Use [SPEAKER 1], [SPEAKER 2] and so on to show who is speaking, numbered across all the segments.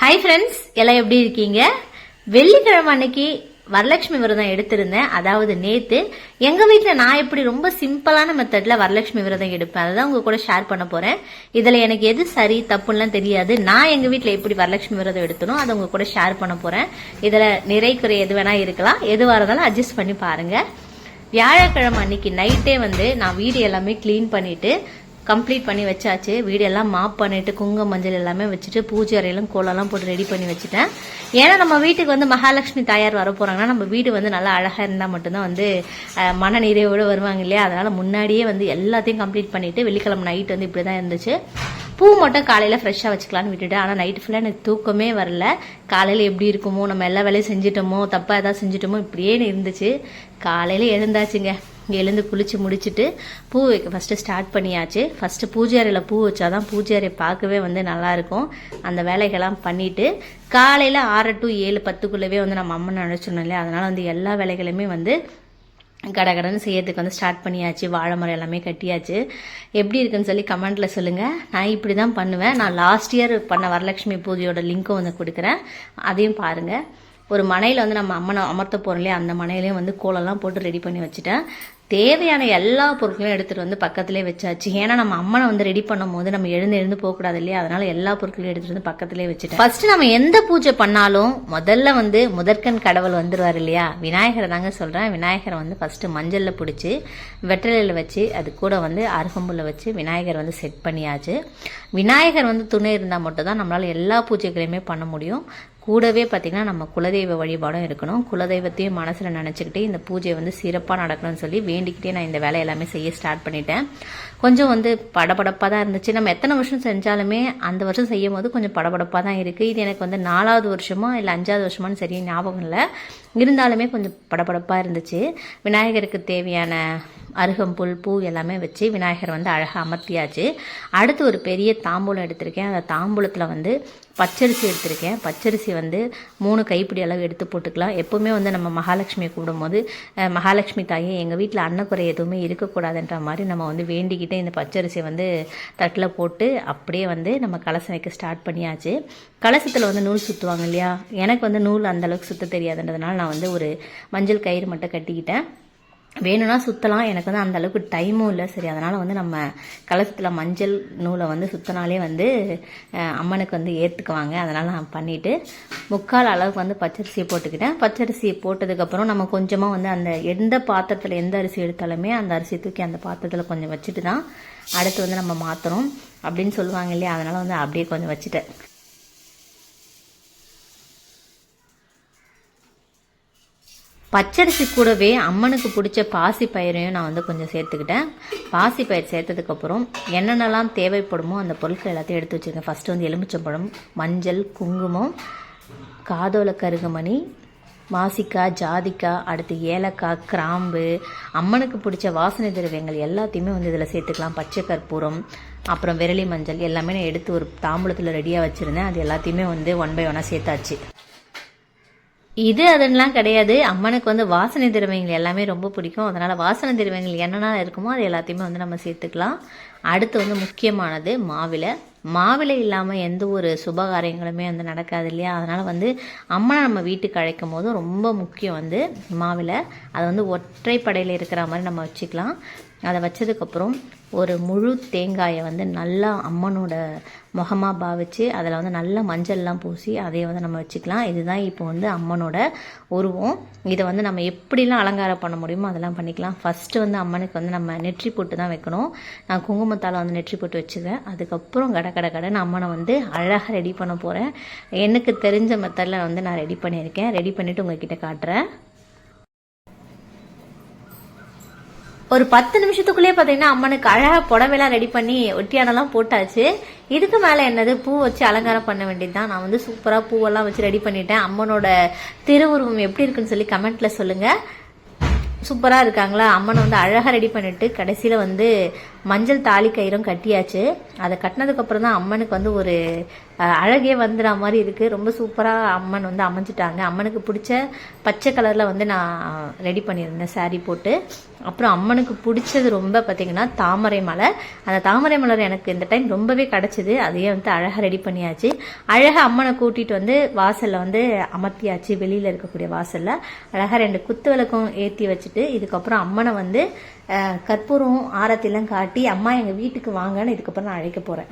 [SPEAKER 1] Hi friends எல்லாம் எப்படி இருக்கீங்க? வெள்ளிக்கிழமை அன்னைக்கு வரலட்சுமி விரதம் எடுத்திருந்தேன். அதாவது நேத்து எங்க வீட்டில் நான் எப்படி ரொம்ப சிம்பிளான மெத்தட்ல வரலட்சுமி விரதம் எடுப்பேன். அதுதான் உங்க கூட ஷேர் பண்ண போறேன். இதுல எனக்கு எது சரி தப்புலாம் தெரியாது. நான் எங்க வீட்டில் எப்படி வரலட்சுமி விரதம் எடுத்தனோ அதை உங்க கூட ஷேர் பண்ண போறேன். இதுல நிறை குறை எது வேணா இருக்கலாம். எதுவாக இருந்தாலும் அட்ஜஸ்ட் பண்ணி பாருங்க. வியாழக்கிழமை அன்னைக்கு நைட்டே வந்து நான் வீடு எல்லாமே க்ளீன் பண்ணிட்டு கம்ப்ளீட் பண்ணி வச்சாச்சு. வீடெல்லாம் மாப் பண்ணிட்டு குங்கும மஞ்சள் எல்லாமே வச்சுட்டு பூஜை அறையெல்லாம் கோலம்லாம் போட்டு ரெடி பண்ணி வச்சுட்டேன். ஏன்னா நம்ம வீட்டுக்கு வந்து மகாலட்சுமி தாயார் வர போறாங்கன்னா நம்ம வீடு வந்து நல்லா அழகா இருந்தால் மட்டும்தான் வந்து மன நிறைவோடு வருவாங்க இல்லையா? அதனால முன்னாடியே வந்து எல்லாத்தையும் கம்ப்ளீட் பண்ணிட்டு வெள்ளிக்கிழமை நைட் வந்து இப்படி தான் இருந்துச்சு. பூ மட்டும் காலையில் ஃப்ரெஷ்ஷாக வச்சுக்கலான்னு விட்டுட்டேன். ஆனால் நைட்டு ஃபுல்லாக எனக்கு தூக்கமே வரல. காலையில் எப்படி இருக்குமோ நம்ம எல்லா வேலையும் செஞ்சிட்டோமோ தப்பாக ஏதாவது செஞ்சிட்டோமோ இப்படியே இருந்துச்சு. காலையில் எழுந்தாச்சுங்க. எழுந்து குளிச்சு முடிச்சுட்டு பூ வைக்க ஃபஸ்ட்டு ஸ்டார்ட் பண்ணியாச்சு. ஃபஸ்ட்டு பூஜை அறையில் பூ வச்சாதான் பூஜை அறை பார்க்கவே வந்து நல்லாயிருக்கும் அந்த வேலைகள்லாம் பண்ணிவிட்டு காலையில் ஆறு டு ஏழு பத்துக்குள்ளவே வந்து நம்ம அம்மன் நினச்சிடணும் இல்லையா? அதனால் வந்து எல்லா வேலைகளுமே வந்து கடகடன்னு செய்யறதுக்கு வந்து ஸ்டார்ட் பண்ணியாச்சு. வாழை மரம் எல்லாமே கட்டியாச்சு. எப்படி இருக்குன்னு சொல்லி கமெண்ட்டில் சொல்லுங்கள் நான் இப்படி தான் பண்ணுவேன். நான் லாஸ்ட் இயர் பண்ண வரலட்சுமி பூஜையோட லிங்க்கும் வந்து கொடுக்குறேன். அதையும் பாருங்கள் ஒரு மனையில் வந்து நம்ம அம்மனை அமர்த்த போகிறோம் இல்லையா? அந்த மனையிலையும் வந்து கோலெல்லாம் போட்டு ரெடி பண்ணி வச்சுட்டேன். தேவையான எல்லா பொருட்களையும் எடுத்துகிட்டு வந்து பக்கத்திலே வச்சாச்சு. ஏன்னா நம்ம அம்மனை வந்து ரெடி பண்ணும் போது நம்ம எழுந்து எழுந்து போகக்கூடாது இல்லையா? அதனால எல்லா பொருட்களையும் எடுத்துகிட்டு வந்து பக்கத்திலே வச்சுட்டேன். ஃபர்ஸ்ட் நம்ம எந்த பூஜை பண்ணாலும் முதல்ல வந்து முதற்கண் கடவுள் வந்துடுவார் இல்லையா? விநாயகரை தாங்க சொல்கிறேன் விநாயகரை வந்து ஃபஸ்ட்டு மஞ்சளில் பிடிச்சி வெற்றிலையில் வச்சு அது கூட வந்து அருகம்புல்ல வச்சு விநாயகர் வந்து செட் பண்ணியாச்சு. விநாயகர் வந்து துணை இருந்தால் மட்டும் தான் எல்லா பூஜைகளையுமே பண்ண முடியும். கூடவே பார்த்திங்கன்னா நம்ம குலதெய்வ வழிபாடும் இருக்கணும். குலதெய்வத்தையும் மனசில் நினச்சிக்கிட்டு இந்த பூஜை வந்து சிறப்பாக நடக்கணும்னு சொல்லி வேண்டிக்கிட்டே நான் இந்த வேலை எல்லாமே செய்ய ஸ்டார்ட் பண்ணிட்டேன். கொஞ்சம் வந்து படபடப்பாக தான் இருந்துச்சு. நம்ம எத்தனை வருஷம் செஞ்சாலுமே அந்த வருஷம் செய்யும் போது கொஞ்சம் படபடப்பாக தான் இருக்குது இது எனக்கு வந்து நாலாவது வருஷமா இல்லை அஞ்சாவது வருஷமான்னு சரியாக ஞாபகம் இல்லை. இருந்தாலுமே கொஞ்சம் படபடப்பாக இருந்துச்சு. விநாயகருக்கு தேவையான அருகம்புல் பூ எல்லாமே வச்சு விநாயகர் வந்து அழகாக அமர்த்தியாச்சு. அடுத்து ஒரு பெரிய தாம்பூலம் எடுத்திருக்கேன். அந்த தாம்பூலத்தில் வந்து பச்சரிசி எடுத்திருக்கேன். பச்சரிசி வந்து மூணு கைப்பிடி அளவு எடுத்து போட்டுக்கலாம். எப்போவுமே வந்து நம்ம மகாலட்சுமியை கூடும்போது மகாலட்சுமி தாயே எங்கள் வீட்டில் அன்னக்குறை எதுவுமே இருக்கக்கூடாதுன்ற மாதிரி நம்ம வந்து வேண்டிக்கிட்டே இந்த பச்சரிசியை வந்து தட்டில் போட்டு அப்படியே வந்து நம்ம கலசம் வைக்க ஸ்டார்ட் பண்ணியாச்சு. கலசத்தில் வந்து நூல் சுற்றுவாங்க இல்லையா? எனக்கு வந்து நூல் அந்தளவுக்கு சுற்ற சுத்த தெரியாதுன்றதுனால நான் வந்து ஒரு மஞ்சள் கயிறு மட்டும் கட்டிக்கிட்டேன். வேணும்னா சுற்றலாம் எனக்கு வந்து அந்த அளவுக்கு டைமும் இல்லை. சரி அதனால் வந்து நம்ம கலசத்தில் மஞ்சள் நூலை வந்து சுத்தினாலே வந்து அம்மனுக்கு வந்து ஏற்றுக்குவாங்க அதனால் நான் பண்ணிவிட்டு முக்கால் அளவுக்கு வந்து பச்சரிசியை போட்டுக்கிட்டேன். பச்சரிசியை போட்டதுக்கப்புறம் நம்ம கொஞ்சமாக வந்து அந்த எந்த பாத்திரத்தில் எந்த அரிசி எடுத்தாலுமே அந்த அரிசியை தூக்கி அந்த பாத்திரத்தில் கொஞ்சம் வச்சுட்டு தான் அடுத்து வந்து நம்ம மாற்றுறோம் அப்படின்னு சொல்லுவாங்க இல்லையா? அதனால் வந்து அப்படியே கொஞ்சம் வச்சுட்டேன். பச்சரிசி கூடவே அம்மனுக்கு பிடிச்ச பாசி பயிரையும் நான் வந்து கொஞ்சம் சேர்த்துக்கிட்டேன். பாசி பயிர் சேர்த்ததுக்கப்புறம் என்னென்னலாம் தேவைப்படுமோ அந்த பொருட்கள் எல்லாத்தையும் எடுத்து வச்சுருக்கேன். ஃபஸ்ட்டு வந்து எலுமிச்சம்பழம் மஞ்சள் குங்குமம் காதோல கருகமணி மாசிக்காய் ஜாதிக்காய் அடுத்து ஏலக்காய் கிராம்பு அம்மனுக்கு பிடிச்ச வாசனை திரவியங்கள் எல்லாத்தையுமே வந்து இதில் சேர்த்துக்கலாம். பச்சை கற்பூரம் அப்புறம் விரலி மஞ்சள் எல்லாமே நான் எடுத்து ஒரு தாம்பூலத்தில் ரெடியாக வச்சுருந்தேன். அது எல்லாத்தையுமே வந்து ஒன் பை ஒன்னாக சேர்த்தாச்சு. இது அதெல்லாம் கிடையாது. அம்மனுக்கு வந்து வாசனை திரவியங்கள் எல்லாமே ரொம்ப பிடிக்கும். அதனால் வாசனை திரவியங்கள் என்னென்ன இருக்குமோ அது எல்லாத்தையுமே வந்து நம்ம சேர்த்துக்கலாம். அடுத்து வந்து முக்கியமானது மாவிலை மாவிலை இல்லாமல் எந்த ஒரு சுபகாரியங்களுமே வந்து நடக்காது இல்லையா? அதனால் வந்து அம்மனை நம்ம வீட்டுக்கு அழைக்கும் போது ரொம்ப முக்கியம் வந்து மாவிலை அதை வந்து ஒற்றைப்படையில் இருக்கிற மாதிரி நம்ம வச்சுக்கலாம். அதை வச்சதுக்கப்புறம் ஒரு முழு தேங்காயை வந்து நல்லா அம்மனோட முகமாக பாவிச்சு அதில் வந்து நல்லா மஞ்சள்லாம் பூசி அதை வந்து நம்ம வச்சுக்கலாம். இதுதான் இப்போ வந்து அம்மனோட உருவம். இதை வந்து நம்ம எப்படிலாம் அலங்காரம் பண்ண முடியுமோ அதெல்லாம் பண்ணிக்கலாம். ஃபஸ்ட்டு வந்து அம்மனுக்கு வந்து நம்ம நெற்றி போட்டு தான் வைக்கணும். நான் குங்குமத்தால் வந்து நெற்றி போட்டு வச்சுருவேன் அதுக்கப்புறம் கட கட கடன்னு அம்மனை வந்து அழகாக ரெடி பண்ண போகிறேன் எனக்கு தெரிஞ்ச மெத்தடில் வந்து நான் ரெடி பண்ணியிருக்கேன். ரெடி பண்ணிவிட்டு உங்ககிட்ட காட்டுறேன். ஒரு பத்து நிமிஷத்துக்குள்ளேயே பார்த்தீங்கன்னா அம்மனுக்கு அழகாக புடவைலாம் ரெடி பண்ணி ஒட்டியானெல்லாம் போட்டாச்சு. இதுக்கு மேலே என்னது? பூ வச்சு அலங்காரம் பண்ண வேண்டியது தான் நான் வந்து சூப்பராக பூவெல்லாம் வச்சு ரெடி பண்ணிட்டேன். அம்மனோட திருவுருவம் எப்படி இருக்குன்னு சொல்லி கமெண்ட்டில் சொல்லுங்கள் சூப்பராக இருக்காங்களா? அம்மனை வந்து அழகாக ரெடி பண்ணிட்டு கடைசியில் வந்து மஞ்சள் தாலி கயிறும் கட்டியாச்சு. அதை கட்டினதுக்கப்புறம் தான் அம்மனுக்கு வந்து ஒரு அழகே வந்துடுற மாதிரி இருக்குது ரொம்ப சூப்பராக அம்மன் வந்து அமைஞ்சிட்டாங்க. அம்மனுக்கு பிடிச்ச பச்சை கலரில் வந்து நான் ரெடி பண்ணியிருந்தேன் சாரீ போட்டு. அப்புறம் அம்மனுக்கு பிடிச்சது ரொம்ப பார்த்தீங்கன்னா தாமரை மலர். அந்த தாமரை மலர் எனக்கு இந்த டைம் ரொம்பவே கிடச்சிது. அதையே வந்து அழகாக ரெடி பண்ணியாச்சு. அழகாக அம்மனை கூட்டிகிட்டு வந்து வாசலில் வந்து அமர்த்தியாச்சு. வெளியில் இருக்கக்கூடிய வாசலில். அழகாக ரெண்டு குத்து விளக்கம் ஏற்றி வச்சுட்டு இதுக்கப்புறம் அம்மனை வந்து கற்பூரம் ஆரத்திலாம் காட்டி அம்மா எங்கள் வீட்டுக்கு வாங்கன்னு இதுக்கப்புறம் நான் அழைக்க போகிறேன்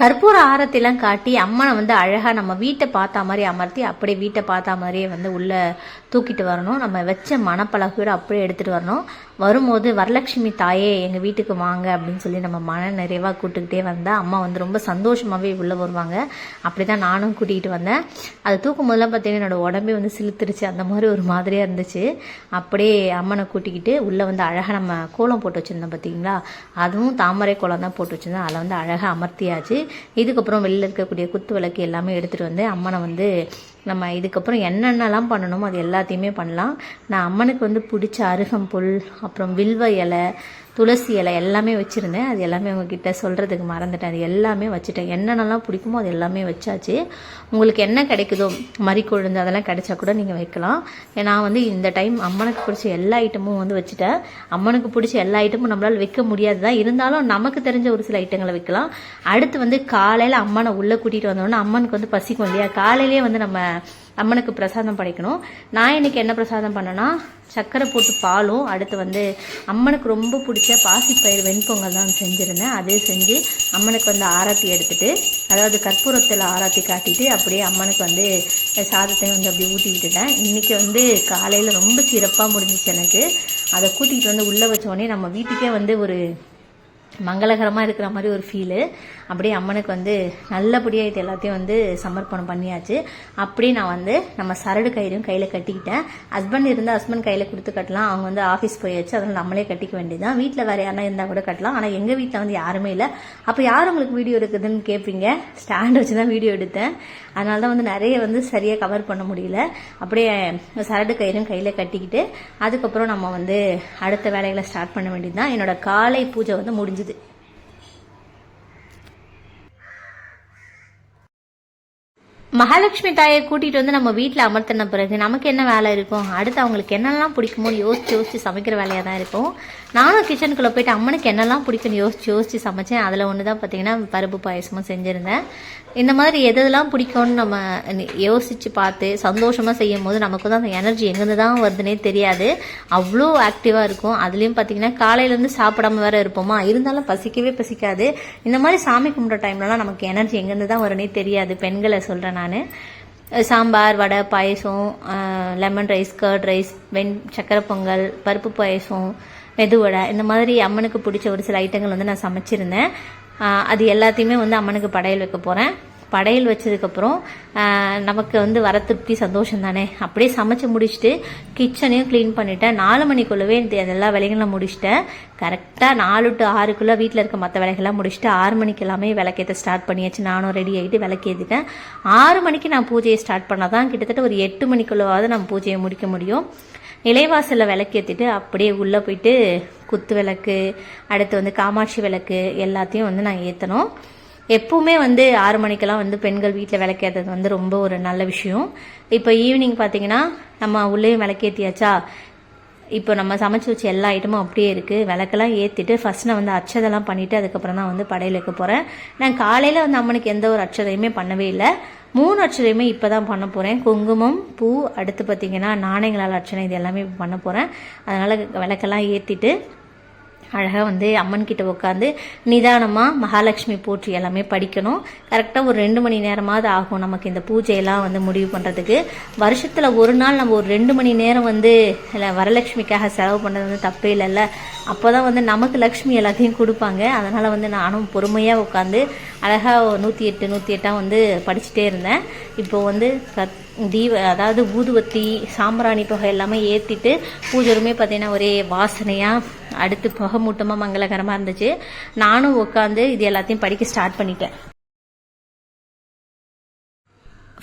[SPEAKER 1] கற்பூர ஆரத்திலாம் காட்டி அம்மனை வந்து அழகாக நம்ம வீட்டை பார்த்தா மாதிரி அமர்த்தி அப்படியே வீட்டை பார்த்தா மாதிரியே வந்து உள்ளே தூக்கிட்டு வரணும். நம்ம வச்ச மனப்பழகோடு அப்படியே எடுத்துகிட்டு வரணும். வரும்போது வரலட்சுமி தாயே எங்கள் வீட்டுக்கு வாங்க அப்படின்னு சொல்லி நம்ம மன நிறைவாக கூட்டுக்கிட்டே வந்தால் அம்மா வந்து ரொம்ப சந்தோஷமாகவே உள்ளே வருவாங்க. அப்படி தான் நானும் கூட்டிகிட்டு வந்தேன். அது தூக்கும் போதெல்லாம் பார்த்தீங்கன்னா என்னோட உடம்பே வந்து சிலுத்துருச்சு அந்த மாதிரி ஒரு மாதிரியாக இருந்துச்சு. அப்படியே அம்மனை கூட்டிக்கிட்டு உள்ளே வந்து அழகாக நம்ம கோலம் போட்டு வச்சுருந்தோம் பார்த்தீங்களா? அதுவும் தாமரை கோலம் தான் போட்டு வச்சுருந்தோம் அதில் வந்து அழகாக அமர்த்தியாச்சு. இதுக்கப்புறம் வெளியில் இருக்கக்கூடிய குத்து விளக்கு எல்லாமே எடுத்துகிட்டு வந்து அம்மனை வந்து நம்ம இதுக்கப்புறம் என்னென்னலாம் பண்ணணுமோ அது எல்லாத்தையுமே பண்ணலாம். நான் அம்மனுக்கு வந்து பிடிச்ச அருகம்புல் அப்புறம் வில்வ இலை துளசி இலை எல்லாமே வச்சுருந்தேன். அது எல்லாமே உங்ககிட்ட சொல்கிறதுக்கு மறந்துட்டேன். அது எல்லாமே வச்சுட்டேன். என்னென்னலாம் பிடிக்குமோ அது எல்லாமே வச்சாச்சு. உங்களுக்கு என்ன கிடைக்குதோ மறிக்கொழுந்து அதெல்லாம் கிடைச்சா கூட நீங்கள் வைக்கலாம். நான் வந்து இந்த டைம் அம்மனுக்கு பிடிச்ச எல்லா ஐட்டமும் வந்து வச்சுட்டேன். அம்மனுக்கு பிடிச்ச எல்லா ஐட்டமும் நம்மளால் வைக்க முடியாது தான் இருந்தாலும் நமக்கு தெரிஞ்ச ஒரு சில ஐட்டங்களை வைக்கலாம். அடுத்து வந்து காலையில் அம்மனை உள்ளே கூட்டிகிட்டு வந்தோடனே அம்மனுக்கு வந்து பசிக்கும் இல்லையா? காலையிலேயே வந்து நம்ம அம்மனுக்கு பிரசாதம் படைக்கணும். நான் இன்றைக்கி என்ன பிரசாதம் பண்ணேன்னா சர்க்கரை போட்டு பாலும் அடுத்து வந்து அம்மனுக்கு ரொம்ப பிடிச்ச பாசிப்பயிர் வெண்பொங்கல் தான் செஞ்சுருந்தேன். அதே செஞ்சு அம்மனுக்கு வந்து ஆராத்தி எடுத்துட்டு அதாவது கற்பூரத்தில் ஆராத்தி காட்டிட்டு அப்படியே அம்மனுக்கு வந்து சாதத்தையும் வந்து அப்படியே ஊட்டி விட்டுட்டேன் இன்றைக்கி வந்து காலையில் ரொம்ப சிறப்பாக முடிஞ்சிச்சு எனக்கு. அதை கூட்டிகிட்டு வந்து உள்ளே வச்ச உடனே நம்ம வீட்டுக்கே வந்து ஒரு மங்களகரமாக இருக்கிற மாதிரி ஒரு ஃபீலு அப்படியே அம்மனுக்கு வந்து நல்லபடியாக இது எல்லாத்தையும் வந்து சமர்ப்பணம் பண்ணியாச்சு. அப்படியே நான் வந்து நம்ம சரடு கயிறும் கையில் கட்டிக்கிட்டேன். ஹஸ்பண்ட் இருந்தால் ஹஸ்பண்ட் கையில் கொடுத்து கட்டலாம். அவங்க வந்து ஆஃபீஸ் போயாச்சு. அதனால் நம்மளே கட்டிக்க வேண்டியதுதான். வீட்டில் வேறு யாரா இருந்தால் கூட கட்டலாம். ஆனால் எங்கள் வீட்டில் வந்து யாருமே இல்லை. அப்போ யார் உங்களுக்கு வீடியோ எடுக்குதுன்னு கேட்பீங்க ஸ்டாண்ட் வச்சு தான் வீடியோ எடுத்தேன். அதனால தான் வந்து நிறைய வந்து சரியாக கவர் பண்ண முடியல. அப்படியே சரடு கயிறும் கையில் கட்டிக்கிட்டு அதுக்கப்புறம் நம்ம வந்து அடுத்த வேலைகளை ஸ்டார்ட் பண்ண வேண்டியது தான் என்னோட காலை பூஜை வந்து முடிஞ்சுது. மகாலட்சுமி தாயை கூட்டிகிட்டு வந்து நம்ம வீட்டில் அமர்த்தின பிறகு நமக்கு என்ன வேலை இருக்கும்? அடுத்து அவங்களுக்கு என்னெல்லாம் பிடிக்குமோ யோசிச்சு யோசிச்சு சமைக்கிற வேலையாக தான் இருக்கும். நானும் கிச்சனுக்குள்ளே போயிட்டு அம்மனுக்கு என்னெல்லாம் பிடிக்கும்னு யோசிச்சு யோசிச்சு சமைச்சேன். அதில் ஒன்று தான் பார்த்தீங்கன்னா பருப்பு பாயசமும் செஞ்சுருந்தேன். இந்த மாதிரி எதெல்லாம் பிடிக்கும்னு நம்ம யோசித்து பார்த்து சந்தோஷமாக செய்யும் போது நமக்கு தான் அந்த எனர்ஜி எங்கேருந்து தான் வருதுன்னே தெரியாது. அவ்வளோ ஆக்டிவாக இருக்கும். அதுலேயும் பார்த்தீங்கன்னா காலையிலேருந்து சாப்பிடாம வேற இருப்போமா? இருந்தாலும் பசிக்கவே பசிக்காது. இந்த மாதிரி சாமி கும்பிட்ற டைம்லலாம் நமக்கு எனர்ஜி எங்கேருந்து தான் வரும்னே தெரியாது. பெண்களை சொல்கிறேன் நான். Sambar vada payasam lemon rice curd rice வெண் சக்கரை பொங்கல் பருப்பு பாயசம் மெதுவடை இந்த மாதிரி அம்மனுக்கு பிடிச்ச ஒரு சில ஐட்டங்கள் வந்து நான் சமைச்சிருந்தேன். அது எல்லாத்தையுமே வந்து அம்மனுக்கு படையல் வைக்க போகிறேன் படையல் வச்சதுக்கப்புறம் நமக்கு வந்து வர திருப்தி சந்தோஷம் தானே அப்படியே சமைச்சு முடிச்சுட்டு கிச்சனையும் க்ளீன் பண்ணிட்டேன். நாலு மணிக்குள்ளவே இந்த எல்லா வேலைகளும் முடிச்சிட்டேன். கரெக்டாக நாலு டு ஆறுக்குள்ளே வீட்டில் இருக்க மற்ற வேலைகள்லாம் முடிச்சுட்டு ஆறு மணிக்கு எல்லாமே விளக்கேற்ற ஸ்டார்ட் பண்ணியாச்சு. நானும் ரெடி ஆகிட்டு விளக்கேற்றிட்டேன் ஆறு மணிக்கு நான் பூஜையை ஸ்டார்ட் பண்ணால் தான் கிட்டத்தட்ட ஒரு எட்டு மணிக்குள்ளவாவது நம்ம பூஜையை முடிக்க முடியும். நிலைவாசலில் விளக்கேற்றிட்டு அப்படியே உள்ளே போயிட்டு குத்து விளக்கு அடுத்து வந்து காமாட்சி விளக்கு எல்லாத்தையும் வந்து நான் ஏற்றணும் எப்பவுமே வந்து ஆறு மணிக்கெல்லாம் வந்து பெண்கள் வீட்டில் விளக்கேற்றது வந்து ரொம்ப ஒரு நல்ல விஷயம். இப்போ ஈவினிங் பார்த்தீங்கன்னா நம்ம உள்ளேயும் விளக்கேற்றியாச்சா இப்போ நம்ம சமைச்சு வச்ச எல்லா ஐட்டமும் அப்படியே இருக்குது விளக்கெல்லாம் ஏற்றிட்டு ஃபர்ஸ்ட் நான் வந்து அச்சதெல்லாம் பண்ணிவிட்டு அதுக்கப்புறம் தான் வந்து படையலுக்கு போகிறேன் நான் காலையில் வந்து அம்மனுக்கு எந்த ஒரு அச்சதையுமே பண்ணவே இல்லை. மூணு அச்சதையுமே இப்போ தான் பண்ண போகிறேன் குங்குமம் பூ அடுத்து பார்த்திங்கன்னா நாணயங்களால் அர்ச்சனை இது எல்லாமே பண்ண போகிறேன் அதனால் விளக்கெல்லாம் ஏற்றிட்டு அழகாக வந்து அம்மன் கிட்ட உட்காந்து நிதானமாக மகாலட்சுமி போற்றி எல்லாமே படிக்கணும். கரெக்டாக ஒரு ரெண்டு மணி நேரமாவது ஆகும் நமக்கு இந்த பூஜையெல்லாம் வந்து முடிவு பண்ணுறதுக்கு வருஷத்தில் ஒரு நாள் நம்ம ஒரு ரெண்டு மணி நேரம் வந்து இல்லை வரலட்சுமிக்காக செலவு பண்ணுறது வந்து தப்பே இல்லைல்ல. அப்போ தான் வந்து நமக்கு லக்ஷ்மி எல்லாத்தையும் கொடுப்பாங்க. அதனால் வந்து நானும் பொறுமையாக உட்காந்து அழகாக நூற்றி எட்டு நூற்றி எட்டாக வந்து படிச்சுட்டே இருந்தேன். இப்போது வந்து கத் தீப அதாவது ஊதுவத்தி சாம்பிராணி புகை எல்லாமே ஏற்றிட்டு பூஜருமே பார்த்தீங்கன்னா ஒரே வாசனையாக அடுத்து புகை மூட்டமாக மங்களகரமாக இருந்துச்சு. நானும் உட்காந்து இது எல்லாத்தையும் படிக்க ஸ்டார்ட் பண்ணிட்டேன்.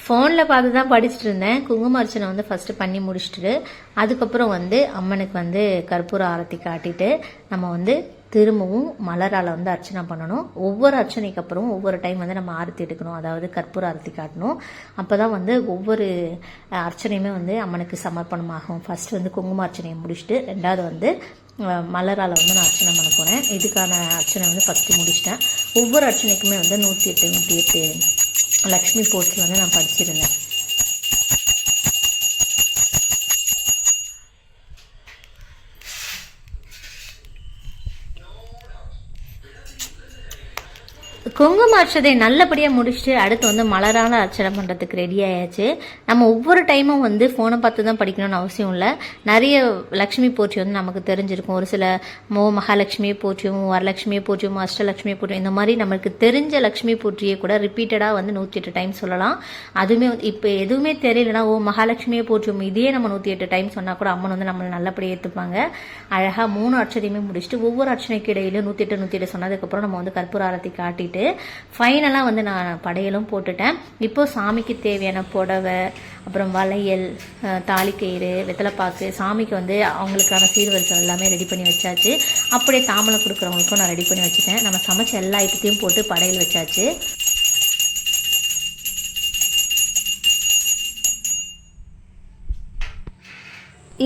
[SPEAKER 1] ஃபோனில் பார்த்து தான் படிச்சுட்டு இருந்தேன். குங்கும அர்ச்சனை வந்து ஃபஸ்ட்டு பண்ணி முடிச்சுட்டு அதுக்கப்புறம் வந்து அம்மனுக்கு வந்து கற்பூர ஆரத்தி காட்டிட்டு நம்ம வந்து திரும்பவும் மலரால் வந்து அர்ச்சனை பண்ணணும். ஒவ்வொரு அர்ச்சனைக்கு அப்புறம் ஒவ்வொரு டைம் வந்து நம்ம ஆரத்தி எடுக்கணும். அதாவது கற்பூர ஆரத்தி காட்டணும். அப்போ தான் வந்து ஒவ்வொரு அர்ச்சனையுமே வந்து அம்மனுக்கு சமர்ப்பணமாகும். ஃபர்ஸ்ட் வந்து குங்கும அர்ச்சனையை முடிச்சுட்டு ரெண்டாவது வந்து மலரால் வந்து நான் அர்ச்சனை பண்ண போகிறேன் இதுக்கான அர்ச்சனை வந்து ஃபஸ்ட்டு முடிச்சிட்டேன். ஒவ்வொரு அர்ச்சனைக்குமே வந்து நூற்றி எட்டு நூற்றி எட்டு லக்ஷ்மி போர்ட்ஸ் வந்து நான் படிச்சிருந்தேன். குங்கும நல்லபடியாக முடிச்சுட்டு அடுத்து வந்து மலரான அர்ச்சனை பண்ணுறதுக்கு ரெடி ஆயாச்சு. நம்ம ஒவ்வொரு டைமும் வந்து ஃபோனை பார்த்து தான் படிக்கணும்னு அவசியம் இல்லை. நிறைய லக்ஷ்மி போற்றி வந்து நமக்கு தெரிஞ்சிருக்கும். ஒரு சில மோ மகாலட்சுமி போற்றியும் வரலட்சுமி போற்றியும் அஷ்டலட்சுமி போற்றியும் இந்த மாதிரி நம்மளுக்கு தெரிஞ்ச லக்ஷ்மி போற்றியை கூட ரிப்பீட்டடாக வந்து நூற்றி எட்டு டைம் சொல்லலாம். அதுவுமே இப்போ எதுவுமே தெரியலனா ஓ மகாலட்சுமியை போற்றியும் இதே நம்ம நூற்றி எட்டு டைம் சொன்னால் கூட அம்மன் வந்து நம்மளை நல்லபடியாக ஏற்றுப்பாங்க அழகாக மூணு அர்ச்சனையுமே முடிச்சுட்டு ஒவ்வொரு அர்ச்சனைக்கு இடையிலும் நூற்றி எட்டு நூற்றி எட்டு சொன்னதுக்கப்புறம் நம்ம வந்து கற்பூர ஆரத்தி காட்டிட்டு ஃபைனலாக வந்து நான் படையலும் போட்டுட்டேன். இப்போ சாமிக்கு தேவையான புடவை அப்புறம் வளையல் தாலிக்கயிறு வெத்தலைப்பாக்கு சாமிக்கு வந்து அவங்களுக்கான சீர்வரிசை எல்லாமே ரெடி பண்ணி வச்சாச்சு. அப்படியே தாமலை கொடுக்குறவங்களுக்கும் நான் ரெடி பண்ணி வச்சுட்டேன். நம்ம சமைச்ச எல்லா ஐட்டத்தையும் போட்டு படையல் வச்சாச்சு.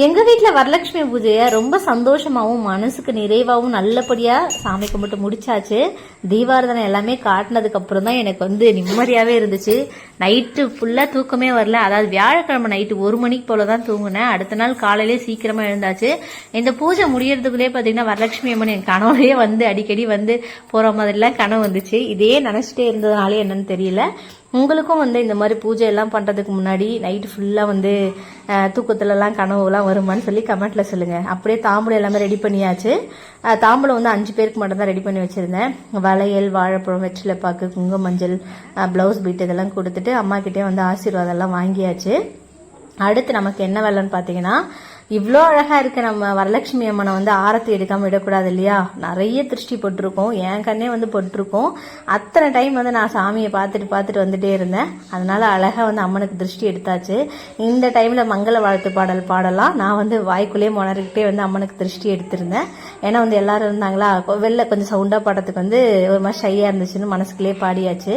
[SPEAKER 1] எங்க வீட்டில் வரலட்சுமி பூஜையை ரொம்ப சந்தோஷமாகவும் மனசுக்கு நிறைவாகவும் நல்லபடியாக சாமி கும்பிட்டு முடிச்சாச்சு. தீபாரதனை எல்லாமே காட்டினதுக்கு அப்புறம் தான் எனக்கு வந்து நிம்மதியாகவே இருந்துச்சு. நைட்டு ஃபுல்லாக தூக்கமே வரல. அதாவது வியாழக்கிழமை நைட்டு ஒரு மணிக்கு போல தான் தூங்கினேன். அடுத்த நாள் காலையிலே சீக்கிரமாக எழுந்தாச்சு. இந்த பூஜை முடியறதுக்குள்ளே பார்த்தீங்கன்னா வரலட்சுமி அம்மன் என் கனவுலேயே வந்து அடிக்கடி வந்து போகிற மாதிரிலாம் கனவு வந்துச்சு. இதே நினச்சிட்டே இருந்ததுனாலே என்னன்னு தெரியல. உங்களுக்கும் வந்து இந்த மாதிரி பூஜை எல்லாம் பண்ணுறதுக்கு முன்னாடி நைட்டு ஃபுல்லாக வந்து தூக்கத்துலலாம் கனவுலாம் வருமான்னு சொல்லி கமெண்ட்டில் சொல்லுங்கள் அப்படியே தாம்பூலம் எல்லாமே ரெடி பண்ணியாச்சு. தாம்பூலம் வந்து அஞ்சு பேருக்கு மட்டும் தான் ரெடி பண்ணி வச்சுருந்தேன். வளையல் வாழைப்பழம் வெற்றிலை பாக்கு குங்கும மஞ்சள் ப்ளவுஸ் பீட் இதெல்லாம் கொடுத்துட்டு அம்மாக்கிட்டே வந்து ஆசீர்வாதம் எல்லாம் வாங்கியாச்சு. அடுத்து நமக்கு என்ன வேலைன்னு பார்த்தீங்கன்னா இவ்வளோ அழகாக இருக்க நம்ம வரலட்சுமி அம்மனை வந்து ஆரத்தி எடுக்காமல் விடக்கூடாது இல்லையா? நிறைய திருஷ்டி போட்டிருக்கோம். என் கண்ணே வந்து போட்டிருக்கோம். அத்தனை டைம் வந்து நான் சாமியை பார்த்துட்டு பார்த்துட்டு வந்துட்டே இருந்தேன். அதனால் அழகாக வந்து அம்மனுக்கு திருஷ்டி எடுத்தாச்சு. இந்த டைமில் மங்கள வாழ்த்து பாடல் பாடலாம். நான் வந்து வாய்க்குள்ளேயே முணறிக்கிட்டே வந்து அம்மனுக்கு திருஷ்டி எடுத்திருந்தேன். ஏன்னா வந்து எல்லாரும் இருந்தாங்களா? வெளில கொஞ்சம் சவுண்டாக பாடுறதுக்கு வந்து ஒரு மாதிரி ஷையாக இருந்துச்சுன்னு மனசுக்குள்ளேயே பாடியாச்சு.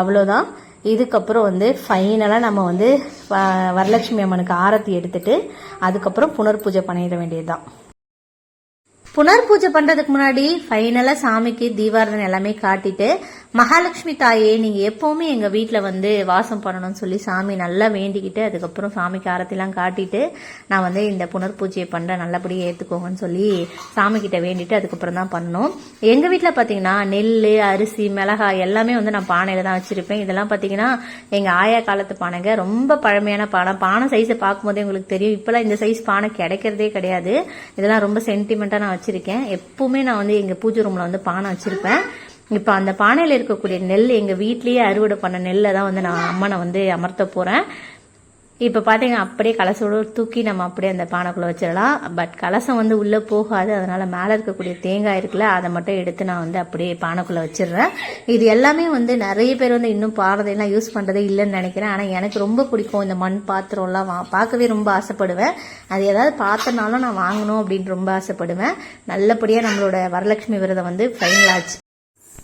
[SPEAKER 1] அவ்வளோதான் இதுக்கப்புறம் வந்து ஃபைனலாக நம்ம வந்து வ- வரலட்சுமி அம்மனுக்கு ஆரத்தி எடுத்துட்டு அதுக்கப்புறம் புனர்பூஜை பண்ணிட வேண்டியது தான் புனர் பூஜை பண்றதுக்கு முன்னாடி ஃபைனலா சாமிக்கு தீபாரதனை எல்லாமே காட்டிட்டு மகாலட்சுமி தாயே நீங்க எப்பவுமே எங்க வீட்டில் வந்து வாசம் பண்ணணும்னு சொல்லி சாமி நல்லா வேண்டிக்கிட்டு அதுக்கப்புறம் சாமிக்கு ஆரத்திலாம் காட்டிட்டு நான் வந்து இந்த புனர் பூஜையை பண்றேன் நல்லபடியாக ஏத்துக்கோங்கன்னு சொல்லி சாமி கிட்ட வேண்டிட்டு அதுக்கப்புறம் தான் பண்ணோம். எங்க வீட்டில் பாத்தீங்கன்னா நெல் அரிசி மிளகாய் எல்லாமே வந்து நான் பானையில தான் வச்சிருப்பேன். இதெல்லாம் பாத்தீங்கன்னா எங்க ஆயா காலத்து பானைங்க. ரொம்ப பழமையான பானை. பானை சைஸை பார்க்கும்போதே உங்களுக்கு தெரியும். இப்பெல்லாம் இந்த சைஸ் பானை கிடைக்கிறதே கிடையாது. இதெல்லாம் ரொம்ப சென்டிமெண்ட்டாக நான் வச்சிருக்கேன். எப்பவுமே நான் வந்து எங்கள் பூஜை ரூம்ல வந்து பானை வச்சிருப்பேன். இப்போ அந்த பானையில் இருக்கக்கூடிய நெல் எங்கள் வீட்லேயே அறுவடை பண்ண நெல்லை தான் வந்து நான் அம்மனை வந்து அமர்த்த போகிறேன் இப்போ பார்த்தீங்க அப்படியே கலசோட தூக்கி நம்ம அப்படியே அந்த பானைக்குள்ளே வச்சிடலாம். பட் கலசம் வந்து உள்ளே போகாது. அதனால் மேலே இருக்கக்கூடிய தேங்காய் இருக்குல்ல அதை மட்டும் எடுத்து நான் வந்து அப்படியே பானைக்குள்ளே வச்சிடுறேன். இது எல்லாமே வந்து நிறைய பேர் வந்து இன்னும் பாரதையெல்லாம் யூஸ் பண்ணுறதே இல்லைன்னு நினைக்கிறேன். ஆனால் எனக்கு ரொம்ப பிடிக்கும் இந்த மண் பாத்திரம்லாம் வா பார்க்கவே ரொம்ப ஆசைப்படுவேன். அது ஏதாவது பார்த்தனாலும் நான் வாங்கணும் அப்படின்னு ரொம்ப ஆசைப்படுவேன். நல்லபடியாக நம்மளோட வரலட்சுமி விரதம் வந்து ஃபைனல் ஆச்சு.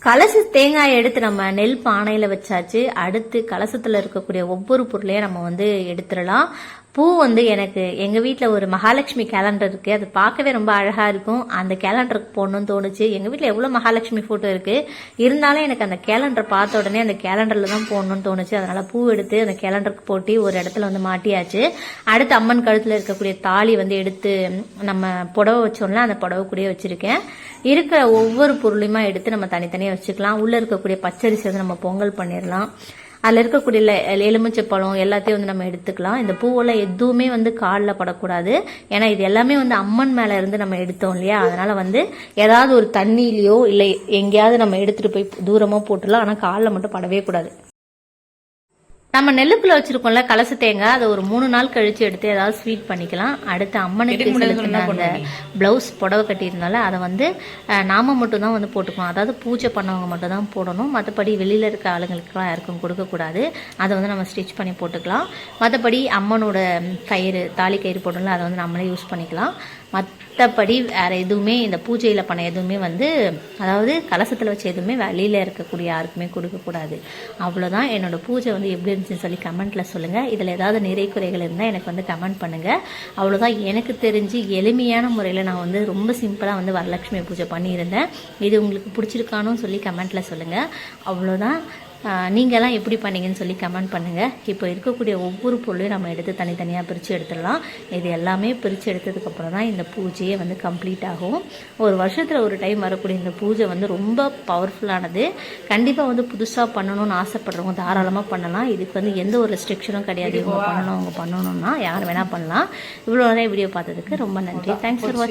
[SPEAKER 1] கலச தேங்காய் எடுத்து நம்ம நெல் பானையில வச்சாச்சு. அடுத்து கலசத்துல இருக்கக்கூடிய ஒவ்வொரு பொருளையும் நம்ம வந்து எடுத்துடலாம். பூ வந்து எனக்கு எங்கள் வீட்டில் ஒரு மகாலட்சுமி கேலண்டர் இருக்குது அது பார்க்கவே ரொம்ப அழகாக இருக்கும். அந்த கேலண்டருக்கு போடணும்னு தோணுச்சு. எங்கள் வீட்டில் எவ்வளோ மகாலட்சுமி ஃபோட்டோ இருக்குது இருந்தாலும் எனக்கு அந்த கேலண்டர் பார்த்த உடனே அந்த கேலண்டரில் தான் போடணும்னு தோணுச்சு. அதனால் பூ எடுத்து அந்த கேலண்டருக்கு போட்டி ஒரு இடத்துல வந்து மாட்டியாச்சு. அடுத்து அம்மன் கழுத்தில் இருக்கக்கூடிய தாலி வந்து எடுத்து நம்ம புடவை வச்சோம்ல அந்த புடவை கூடயே வச்சுருக்கேன். இருக்கிற ஒவ்வொரு பொருளையுமா எடுத்து நம்ம தனித்தனியாக வச்சுக்கலாம். உள்ளே இருக்கக்கூடிய பச்சரிசி வந்து நம்ம பொங்கல் பண்ணிடலாம். அதில் இருக்கக்கூடிய எலுமிச்சை பழம் எல்லாத்தையும் வந்து நம்ம எடுத்துக்கலாம். இந்த பூவெல்லாம் எதுவுமே வந்து காலில் படக்கூடாது. ஏன்னா இது எல்லாமே வந்து அம்மன் மேலே இருந்து நம்ம எடுத்தோம் இல்லையா? அதனால் வந்து ஏதாவது ஒரு தண்ணியிலையோ இல்லை எங்கேயாவது நம்ம எடுத்துகிட்டு போய் தூரமாக போட்டுடலாம். ஆனால் காலில் மட்டும் படவே கூடாது. நம்ம நெல்லுக்குள்ள வச்சிருக்கோம்ல கலச தேங்காய் அதை ஒரு மூணு நாள் கழிச்சு எடுத்து ஏதாவது ஸ்வீட் பண்ணிக்கலாம். அடுத்து அம்மனுக்கு செலுத்தின அந்த பிளவுஸ் புடவை கட்டியிருந்தால அதை வந்து நாம மட்டும் தான் வந்து போட்டுக்கணும். அதாவது பூஜை பண்ணவங்க மட்டும் தான் போடணும். மற்றபடி வெளியில இருக்க ஆளுங்களுக்குலாம் யாருக்கும் கொடுக்கக்கூடாது அதை வந்து நம்ம ஸ்டிச் பண்ணி போட்டுக்கலாம். மற்றபடி அம்மனோட கயிறு தாலி கயிறு போடணும்ல அதை வந்து நம்மளே யூஸ் பண்ணிக்கலாம். மற்றபடி வேறு எதுவுமே இந்த பூஜையில் பண்ண எதுவுமே வந்து அதாவது கலசத்தில் வச்ச எதுவுமே வெளியில் இருக்கக்கூடிய யாருக்குமே கொடுக்கக்கூடாது. அவ்வளோதான் என்னோடய பூஜை வந்து எப்படி இருந்துச்சுன்னு சொல்லி கமெண்ட்டில் சொல்லுங்கள் இதில் ஏதாவது நிறை குறைகள் இருந்தால் எனக்கு வந்து கமெண்ட் பண்ணுங்கள் அவ்வளோதான் எனக்கு தெரிஞ்சு எளிமையான முறையில் நான் வந்து ரொம்ப சிம்பிளாக வந்து வரலட்சுமி பூஜை பண்ணியிருந்தேன். இது உங்களுக்கு பிடிச்சிருக்கானு சொல்லி கமெண்ட்டில் சொல்லுங்கள் அவ்வளோதான் நீங்கள்லாம் எப்படி பண்ணீங்கன்னு சொல்லி கமெண்ட் பண்ணுங்கள் இப்போ இருக்கக்கூடிய ஒவ்வொரு பொருளையும் நம்ம எடுத்து தனித்தனியாக பிரித்து எடுத்துடலாம். இது எல்லாமே பிரித்து எடுத்ததுக்கப்புறம் தான் இந்த பூஜையே வந்து கம்ப்ளீட் ஆகும். ஒரு வருஷத்தில் ஒரு டைம் வரக்கூடிய இந்த பூஜை வந்து ரொம்ப பவர்ஃபுல்லானது கண்டிப்பாக வந்து புதுசாக பண்ணணும்னு ஆசைப்படுறவங்க தாராளமாக பண்ணலாம். இதுக்கு வந்து எந்த ஒரு ரெஸ்ட்ரிக்ஷனும் கிடையாது. இவங்க பண்ணணும் அவங்க பண்ணணும்னா யார் வேணால் பண்ணலாம். இவ்வளோ நிறைய வீடியோ பார்த்ததுக்கு ரொம்ப நன்றி. தேங்க்ஸ் ஃபார் வாட்சிங்